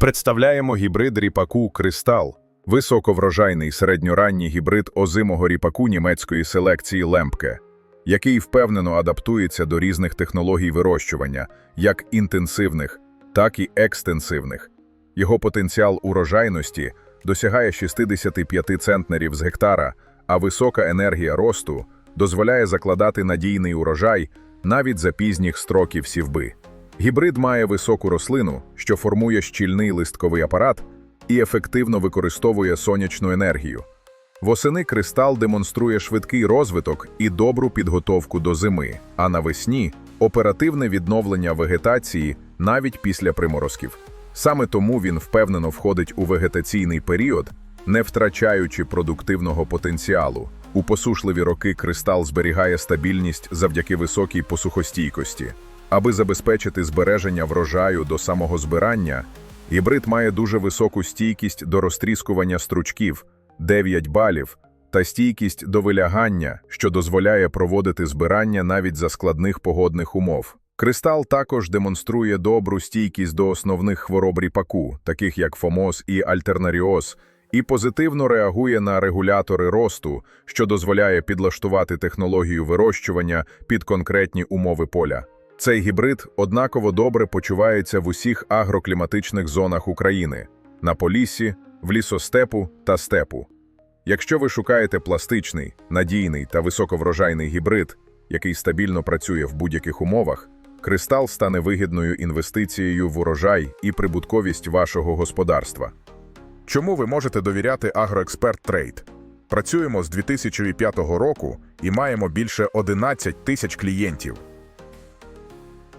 Представляємо гібрид ріпаку Кристал, високоврожайний середньоранній гібрид озимого ріпаку німецької селекції Лемпке, який впевнено адаптується до різних технологій вирощування, як інтенсивних, так і екстенсивних. Його потенціал урожайності досягає 65 центнерів з гектара, а висока енергія росту дозволяє закладати надійний урожай навіть за пізніх строків сівби. Гібрид має високу рослину, що формує щільний листковий апарат і ефективно використовує сонячну енергію. Восени кристал демонструє швидкий розвиток і добру підготовку до зими, а навесні оперативне відновлення вегетації навіть після приморозків. Саме тому він впевнено входить у вегетаційний період, не втрачаючи продуктивного потенціалу. У посушливі роки кристал зберігає стабільність завдяки високій посухостійкості. Аби забезпечити збереження врожаю до самого збирання, гібрид має дуже високу стійкість до розтріскування стручків 9 балів та стійкість до вилягання, що дозволяє проводити збирання навіть за складних погодних умов. Кристал також демонструє добру стійкість до основних хвороб ріпаку, таких як фомоз і альтернаріоз, і позитивно реагує на регулятори росту, що дозволяє підлаштувати технологію вирощування під конкретні умови поля. Цей гібрид однаково добре почувається в усіх агрокліматичних зонах України на полісі, в лісостепу та степу. Якщо ви шукаєте пластичний, надійний та високоврожайний гібрид, який стабільно працює в будь-яких умовах, кристал стане вигідною інвестицією в урожай і прибутковість вашого господарства. Чому ви можете довіряти Агроексперт Трейд? Працюємо з 2005 року і маємо більше 11 тисяч клієнтів.